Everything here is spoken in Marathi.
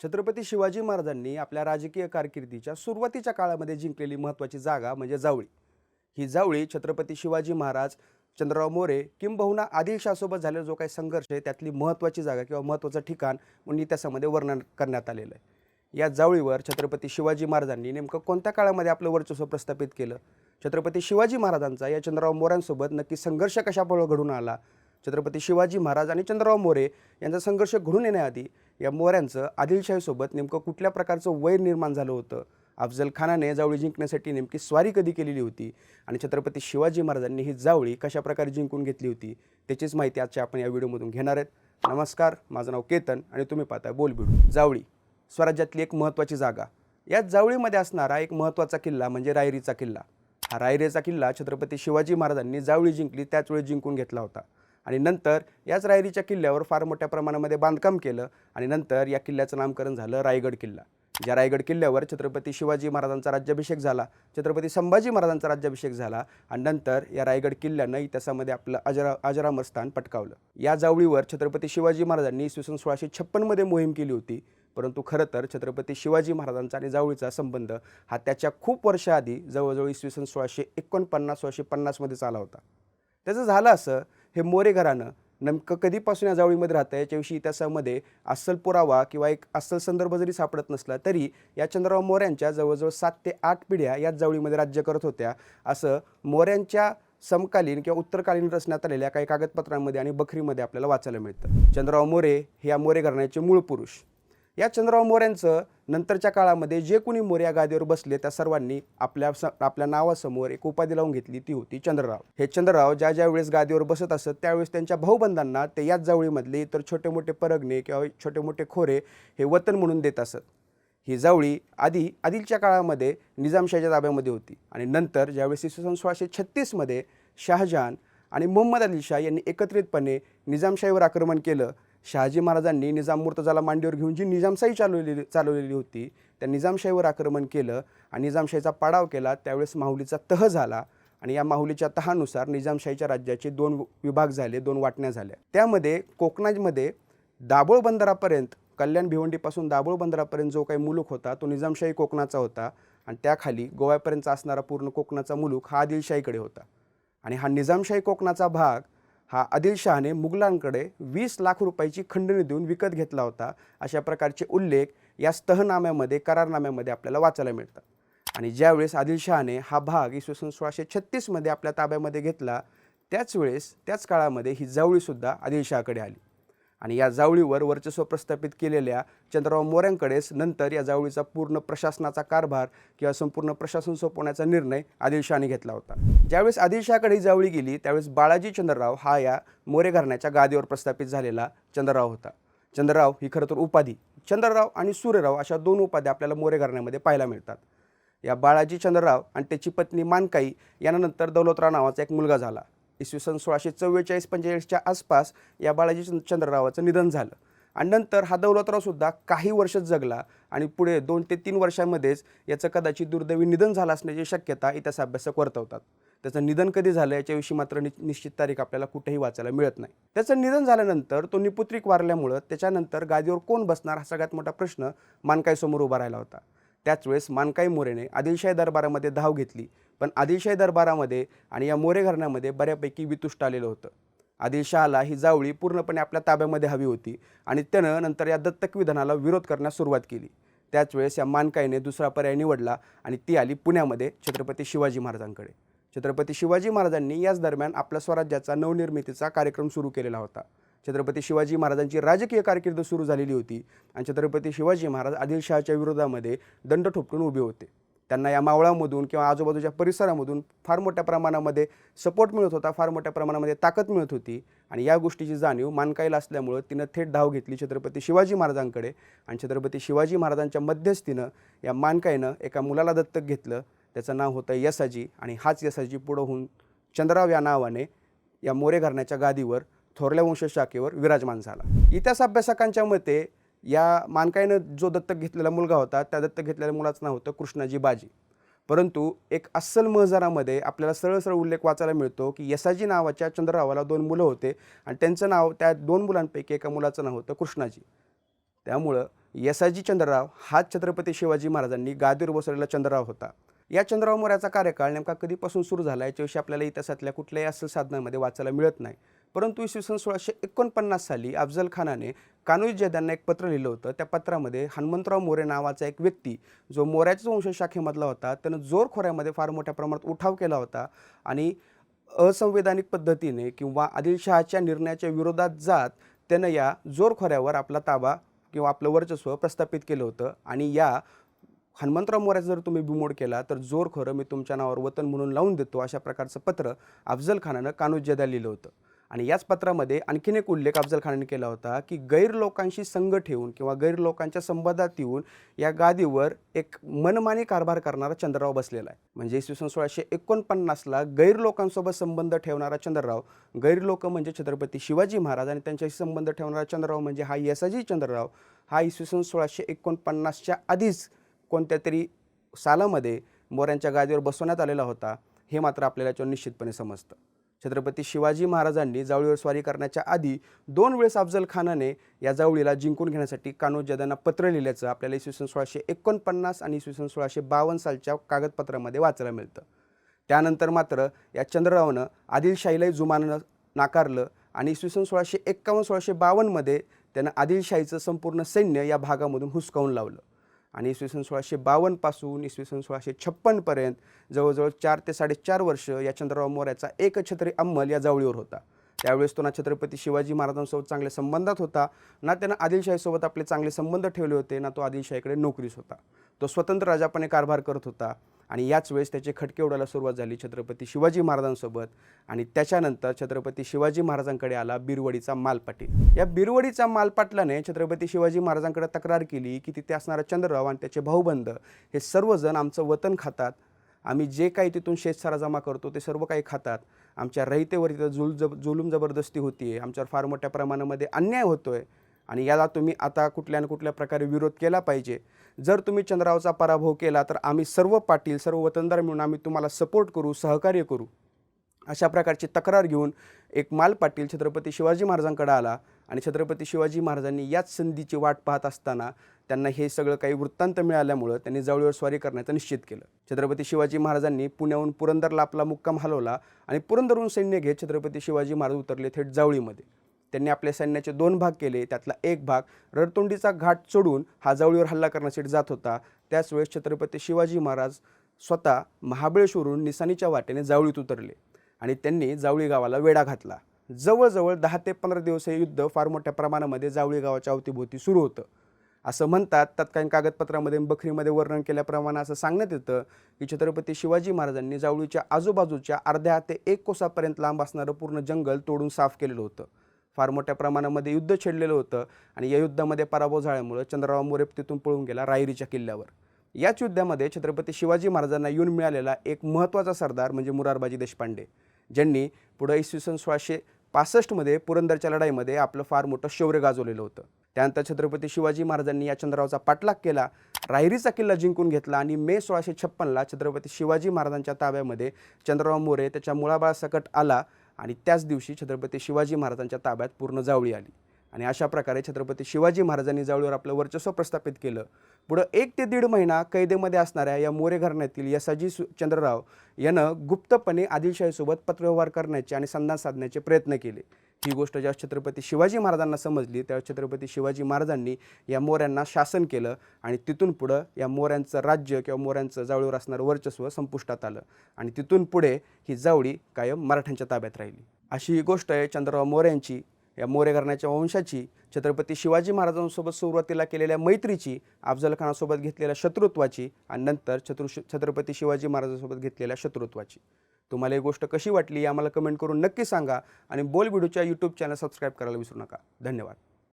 छत्रपती शिवाजी महाराजांनी आपल्या राजकीय कारकिर्दीच्या सुरुवातीच्या काळामध्ये जिंकलेली महत्त्वाची जागा म्हणजे जावळी. ही जावळी छत्रपती शिवाजी महाराज चंद्रराव मोरे किंबहुना आदिलशाहसोबत झालेला जो काही संघर्ष आहे त्यातली महत्त्वाची जागा किंवा महत्त्वाचं ठिकाण म्हणून इतिहासामध्ये वर्णन करण्यात आलेलं आहे. या जावळीवर छत्रपती शिवाजी महाराजांनी नेमकं कोणत्या काळामध्ये आपलं वर्चस्व प्रस्थापित केलं? छत्रपती शिवाजी महाराजांचा या चंद्रराव मोऱ्यांसोबत नक्की संघर्ष कशामुळे घडून आला? छत्रपती शिवाजी महाराज आणि चंद्रराव मोरे यांचा संघर्ष घडून येण्याआधी या मोऱ्यांचं आदिलशाहीसोबत नेमकं कुठल्या प्रकारचं वैर निर्माण झालं होतं? अफजल खानाने जावळी जिंकण्यासाठी नेमकी स्वारी कधी केलेली होती? आणि छत्रपती शिवाजी महाराजांनी ही जावळी कशाप्रकारे जिंकून घेतली होती? त्याचीच माहिती आजच्या आपण या व्हिडिओमधून घेणार आहेत. नमस्कार माझं नाव केतन आणि तुम्ही पाहताय बोलबिडू. जावळी स्वराज्यातली एक महत्त्वाची जागा. या जावळीमध्ये असणारा एक महत्त्वाचा किल्ला म्हणजे रायरीचा किल्ला. हा रायरीचा किल्ला छत्रपती शिवाजी महाराजांनी जावळी जिंकली त्याच वेळी जिंकून घेतला होता. आणि नंतर याच रायरीच्या किल्ल्यावर फार मोठ्या प्रमाणामध्ये बांधकाम केलं आणि नंतर या किल्ल्याचं नामकरण झालं रायगड किल्ला. ज्या रायगड किल्ल्यावर छत्रपती शिवाजी महाराजांचा राज्याभिषेक झाला छत्रपती संभाजी महाराजांचा राज्याभिषेक झाला आणि नंतर या रायगड किल्ल्यानं इतिहासामध्ये आपलं अजरा अजरामर स्थान पटकावलं. या जावळीवर छत्रपती शिवाजी महाराजांनी इसवी सन सोळाशे छप्पनमध्ये मोहीम केली होती परंतु खरं तर छत्रपती शिवाजी महाराजांचा आणि जावळीचा संबंध हा त्याच्या खूप वर्षाआधी जवळजवळ इसवी सन सोळाशे एकोणपन्नास सोळाशे पन्नासमध्ये चाला होता. त्याचं झालं असं हे मोरे घराणं नेमकं कधीपासून या जावळीमध्ये राहतं? याच्याविषयी इतिहासामध्ये अस्सल पुरावा किंवा एक अस्सल संदर्भ जरी सापडत नसला तरी या चंद्रराव मोऱ्यांच्या जवळजवळ सात ते आठ पिढ्या याच जावळीमध्ये राज्य करत होत्या. असं मोऱ्यांच्या समकालीन किंवा उत्तरकालीन रचण्यात आलेल्या काही कागदपत्रांमध्ये आणि बखरीमध्ये आपल्याला वाचायला मिळतं. चंद्रराव मोरे हे या मोरे घराण्याचे मूळ पुरुष. या चंद्रराव मोऱ्यांचं नंतरच्या काळामध्ये जे कोणी मोर्या गादीवर बसले त्या सर्वांनी आपल्या स आपल्या नावासमोर एक उपाधी लावून घेतली ती होती चंद्रराव. हे चंद्रराव ज्या ज्या वेळेस गादीवर बसत असत त्यावेळेस त्यांच्या भाऊबंधांना ते याच जावळीमधले इतर छोटे मोठे परगणे किंवा छोटे मोठे खोरे हे वतन म्हणून देत असत. ही जावळी आधी आधीच्या काळामध्ये निजामशाहीच्या ताब्यामध्ये होती आणि नंतर ज्यावेळेस इसवी सन सोळाशे छत्तीसमध्ये शहाजहान आणि मोहम्मद अली शाह यांनी एकत्रितपणे निजामशाहीवर आक्रमण केलं शहाजी महाराजांनी निजाम मुर्तजाला मांडीवर घेऊन जी निजामशाही चालवलेली चालवलेली होती त्या निजामशाहीवर आक्रमण केलं आणि निजामशाहीचा पाडाव केला त्यावेळेस माहुलीचा तह झाला आणि या माहुलीच्या तहानुसार निजामशाहीच्या राज्याचे दोन विभाग झाले दोन वाटण्या झाल्या. त्यामध्ये कोकणामध्ये दाभोळ बंदरापर्यंत कल्याण भिवंडीपासून दाभोळ बंदरापर्यंत जो काही मुलूक होता तो निजामशाही कोकणाचा होता आणि त्याखाली गोव्यापर्यंत असणारा पूर्ण कोकणाचा मुलूक हा आदिलशाहीकडे होता. आणि हा निजामशाही कोकणाचा भाग हा आदिलशहाने मुघलांकडे वीस लाख रुपयाची खंडणी देऊन विकत घेतला होता अशा प्रकारचे उल्लेख या स्तहनाम्यामध्ये करारनाम्यामध्ये आपल्याला वाचायला मिळतात. आणि ज्यावेळेस आदिलशहाने हा भाग इसवी सन सोळाशे छत्तीसमध्ये आपल्या ताब्यामध्ये घेतला त्याच वेळेस त्याच काळामध्ये ही जावळीसुद्धा आदिलशहाकडे आली. आणि या जावळीवर वर्चस्व प्रस्थापित केलेल्या चंद्रराव मोऱ्यांकडेच नंतर या जावळीचा पूर्ण प्रशासनाचा कारभार किंवा संपूर्ण प्रशासन सोपवण्याचा निर्णय आदिलशहाने घेतला होता. ज्यावेळेस आदिलशहाकडे ही जावळी गेली त्यावेळेस बाळाजी चंद्रराव हा या मोरे घराण्याच्या गादीवर प्रस्थापित झालेला चंद्रराव होता. चंद्रराव ही खरं तर उपाधी. चंद्रराव आणि सूर्यराव अशा दोन उपाध्या आपल्याला मोरे घराण्यामध्ये पाहायला मिळतात. या बाळाजी चंद्रराव आणि त्याची पत्नी मानकाई यानंतर दौलतराव नावाचा एक मुलगा झाला. इसवी सन सोळाशे चव्वेचाळीस पंचेचाळीसच्या आसपास या बाळाजी चंद- चंद्ररावाचं निधन झालं. आणि नंतर हा दौलतरावसुद्धा काही वर्षच जगला आणि पुढे दोन ते तीन वर्षामध्येच याचं कदाचित दुर्दैवी निधन झालं असण्याची शक्यता इतिहास अभ्यासक वर्तवतात. त्याचं निधन कधी झालं याच्याविषयी मात्र नि निश्चित तारीख आपल्याला कुठेही वाचायला मिळत नाही. त्याचं निधन झाल्यानंतर तो निपुत्रिक वारल्यामुळं त्याच्यानंतर गादीवर कोण बसणार हा सगळ्यात मोठा प्रश्न मानकाईसमोर उभा राहिला होता. त्याच वेळेस मानकाई मोरेने आदिलशाही दरबारामध्ये धाव घेतली. पण आदिलशाही दरबारामध्ये आणि या मोरे घराण्यामध्ये बऱ्यापैकी वितुष्ट आलेलं होतं. आदिलशहाला ही जावळी पूर्णपणे आपल्या ताब्यामध्ये हवी होती आणि त्यानं नंतर या दत्तक विधानाला विरोध करण्यास सुरुवात केली. त्याच वेळेस या मानकाईने दुसरा पर्याय निवडला आणि ती आली पुण्यामध्ये छत्रपती शिवाजी महाराजांकडे. छत्रपती शिवाजी महाराजांनी याच दरम्यान आपल्या स्वराज्याचा नवनिर्मितीचा कार्यक्रम सुरू केलेला होता. छत्रपती शिवाजी महाराजांची राजकीय कारकीर्द सुरू झालेली होती आणि छत्रपती शिवाजी महाराज आदिलशहाच्या विरोधामध्ये दंड ठोपटून उभे होते. त्यांना या मावळामधून किंवा आजूबाजूच्या परिसरामधून फार मोठ्या प्रमाणामध्ये सपोर्ट मिळत होता फार मोठ्या प्रमाणामध्ये ताकद मिळत होती आणि या गोष्टीची जाणीव मानकाईला असल्यामुळं तिनं थेट धाव घेतली छत्रपती शिवाजी महाराजांकडे आणि छत्रपती शिवाजी महाराजांच्या मध्यस्थीनं या मानकाईनं एका मुलाला दत्तक घेतलं. त्याचं नाव होतं यसाजी आणि हाच यसाजी पुढं होऊन चंद्राव या नावाने या मोरे घराण्याच्या गादीवर थोरल्या वंश शाखेवर विराजमान झाला. इतिहास अभ्यासकांच्या मते या मानकाईनं जो दत्तक घेतलेला मुलगा होता त्या दत्तक घेतलेल्या मुलाचं नाव होतं कृष्णाजी बाजी. परंतु एक अस्सल महजारामध्ये आपल्याला सरळ सरळ उल्लेख वाचायला मिळतो की यसाजी नावाच्या चंद्ररावाला दोन मुलं होते आणि त्यांचं नाव त्या दोन मुलांपैकी एका मुलाचं नाव होतं कृष्णाजी. त्यामुळं यसाजी चंद्रराव हा छत्रपती शिवाजी महाराजांनी गादीवर बसवलेला चंद्रराव होता. या चंद्रराव मोऱ्याचा कार्यकाळ नेमका कधीपासून सुरू झाला? याच्याविषयी आपल्याला इतिहासातल्या कुठल्याही असल साधनामध्ये वाचायला मिळत नाही. परंतु इसवी सन सोळाशे एकोणपन्नास साली अफजल खानाने कानोजी जैदांना एक पत्र लिहिलं होतं. त्या पत्रामध्ये हनुमंतराव मोरे नावाचा एक व्यक्ती जो मोऱ्याच्या वंश शाखेमधला होता त्यानं जोर खोऱ्यामध्ये फार मोठ्या प्रमाणात उठाव केला होता आणि असंवैधानिक पद्धतीने किंवा आदिलशहाच्या निर्णयाच्या विरोधात जात त्यानं या जोरखोऱ्यावर आपला ताबा किंवा आपलं वर्चस्व प्रस्थापित केलं होतं. आणि या हनुमंतराव मोऱ्याचा जर तुम्ही बिमोड केला तर जोरखोरं मी तुमच्या नावावर वतन म्हणून लावून देतो अशा प्रकारचं पत्र अफजल खानानं कानूजदा लिहिलं होतं. आणि याच पत्रामध्ये आणखीन एक उल्लेख अफजल खानाने केला होता की गैर लोकांशी संघ ठेवून किंवा गैर लोकांच्या संबंधात येऊन या गादीवर एक मनमानी कारभार करणारा चंद्रराव बसलेला आहे. म्हणजे इसवी सन सोळाशे एकोणपन्नासला गैर लोकांसोबत संबंध ठेवणारा चंद्रराव गैर लोक म्हणजे छत्रपती शिवाजी महाराज आणि त्यांच्याशी संबंध ठेवणारा चंद्रराव म्हणजे हा यसाजी चंद्रराव हा इसवी सन सोळाशे एकोणपन्नासच्या आधीच कोणत्या तरी सालामध्ये मोऱ्यांच्या गादीवर बसवण्यात आलेला होता हे मात्र आपल्याला याच्यावर निश्चितपणे समजतं. छत्रपती शिवाजी महाराजांनी जावळीवर स्वारी करण्याच्या आधी दोन वेळेस अफजल खानाने या जावळीला जिंकून घेण्यासाठी कानोजदांना पत्र लिहिल्याचं आपल्याला इसवी सन सोळाशे एकोणपन्नास आणि इसवी सन सोळाशे बावन्न सालच्या कागदपत्रामध्ये वाचायला मिळतं. त्यानंतर मात्र या चंद्ररावनं आदिलशाहीलाही जुमानं नाकारलं आणि इसवी सन सोळाशे एक्कावन्न सोळाशे बावन्नमध्ये त्यानं आदिलशाहीचं संपूर्ण सैन्य या भागामधून हुसकावून लावलं. आणि इसवी सन सोळाशे बावन्नपासून इसवी सन सोळाशे छप्पनपर्यंत जवळजवळ चार ते साडेचार वर्ष या चंद्रराव मोऱ्याचा एकछत्री अंमल या जावळीवर होता. त्यावेळेस तो ना छत्रपती शिवाजी महाराजांसोबत चांगल्या संबंधात होता ना त्यानं आदिलशाहीसोबत आपले चांगले संबंध ठेवले होते ना तो आदिलशाहीकडे नोकरीस होता. तो स्वतंत्र राजापणे कारभार करत होता. आणि याच वेळेस त्याचे खटके उडायला सुरुवात झाली छत्रपती शिवाजी महाराजांसोबत. आणि त्याच्यानंतर छत्रपती शिवाजी महाराजांकडे आला बिरवडीचा मालपाटील. या बिरवडीचा मालपाटलाने छत्रपती शिवाजी महाराजांकडे तक्रार केली की तिथे असणारा चंद्रराव आणि त्याचे भाऊबंद हे सर्वजण आमचं वतन खातात. आम्ही जे काही तिथून शेतसारा जमा करतो ते सर्व काही खातात. आमच्या रहितेवर तिथं जुल जब जुलूम जबरदस्ती होती आहे आमच्यावर फार मोठ्या प्रमाणामध्ये अन्याय होतो आहे आणि याला तुम्ही आता कुठल्या ना कुठल्या प्रकारे विरोध केला पाहिजे. जर तुम्ही चंद्रावचा पराभव केला तर आम्ही सर्व पाटील सर्व वतनदार मिळून आम्ही तुम्हाला सपोर्ट करू सहकार्य करू. अशा प्रकारची तक्रार घेऊन एक माल पाटील छत्रपती शिवाजी महाराजांकडे आला आणि छत्रपती शिवाजी महाराजांनी याच संधीची वाट पाहत असताना त्यांना हे सगळं काही वृत्तांत मिळाल्यामुळं त्यांनी जावळीवर स्वारी करण्याचं निश्चित केलं. छत्रपती शिवाजी महाराजांनी पुण्याहून पुरंदरला आपला मुक्काम हलवला आणि पुरंदरहून सैन्य घेत छत्रपती शिवाजी महाराज उतरले थेट जावळीमध्ये. त्यांनी आपल्या सैन्याचे दोन भाग केले त्यातला एक भाग रडतोंडीचा घाट चढून हा जावळीवर हल्ला करण्यासाठी जात होता. त्याच वेळेस छत्रपती शिवाजी महाराज स्वतः महाबळेश्वरून निसानीच्या वाटेने जावळीत उतरले आणि त्यांनी जावळी गावाला वेढा घातला. जवळजवळ दहा ते पंधरा दिवस हे युद्ध फार मोठ्या प्रमाणामध्ये जावळी गावाच्या अवतीभोवती सुरू होतं. असं म्हणतात तत्कालीन कागदपत्रामध्ये बखरीमध्ये वर्णन केल्याप्रमाणे असं सांगण्यात येतं की छत्रपती शिवाजी महाराजांनी जावळीच्या आजूबाजूच्या अर्ध्या ते एक कोसापर्यंत लांब असणारं पूर्ण जंगल तोडून साफ केलेलं होतं. फार मोठ्या प्रमाणामध्ये युद्ध छेडलेलं होतं आणि या युद्धामध्ये पराभव झाल्यामुळं चंद्रराव मोरे तिथून पळून गेला रायरीच्या किल्ल्यावर. याच युद्धामध्ये छत्रपती शिवाजी महाराजांना येऊन मिळालेला एक महत्त्वाचा सरदार म्हणजे मुरारबाजी देशपांडे ज्यांनी पुढं इसवी सन सोळाशे पासष्टमध्ये पुरंदरच्या लढाईमध्ये आपलं फार मोठं शौर्य गाजवलेलं होतं. त्यानंतर छत्रपती शिवाजी महाराजांनी या चंद्ररावचा पाठलाग केला रायरीचा किल्ला जिंकून घेतला आणि मे सोळाशे छप्पनला छत्रपती शिवाजी महाराजांच्या ताब्यामध्ये चंद्रराव मोरे त्याच्या मुळाबाळासकट आला आणि त्याच दिवशी छत्रपती शिवाजी महाराजांच्या ताब्यात पूर्ण जावळी आली. आणि अशा प्रकारे छत्रपती शिवाजी महाराजांनी जावळीवर आपलं वर्चस्व प्रस्थापित केलं पुढं एक ते दीड महिना कैदेमध्ये असणाऱ्या या मोरे घराण्यातील यसाजी सु चंद्रराव यानं गुप्तपणे आदिलशाहीसोबत पत्रव्यवहार करण्याचे आणि संधान साधण्याचे प्रयत्न केले. ही गोष्ट ज्या छत्रपती शिवाजी महाराजांना समजली तेव्हा छत्रपती शिवाजी महाराजांनी या मोऱ्यांना शासन केलं आणि तिथून पुढं या मोऱ्यांचं राज्य किंवा मोऱ्यांचं जावळीवर असणारं वर्चस्व संपुष्टात आलं आणि तिथून पुढे ही जावळी कायम मराठ्यांच्या ताब्यात राहिली. अशी ही गोष्ट आहे चंद्रराव मोऱ्यांची. या मोरे घराण्याच्या वंशाची छत्रपती शिवाजी महाराजांसोबत सुरुवातीला केलेल्या मैत्रीची अफजलखानासोबत घेतलेल्या शत्रुत्वाची आणि नंतर छत्रु छत्रपती शिवाजी महाराजांसोबत घेतलेल्या शत्रुत्वाची. तुम्हाला ही गोष्ट कशी वाटली आम्हाला कमेंट करून नक्की सांगा आणि बोल व्हिडिओच्या यूट्यूब चॅनल सबस्क्राईब करायला विसरू नका. धन्यवाद.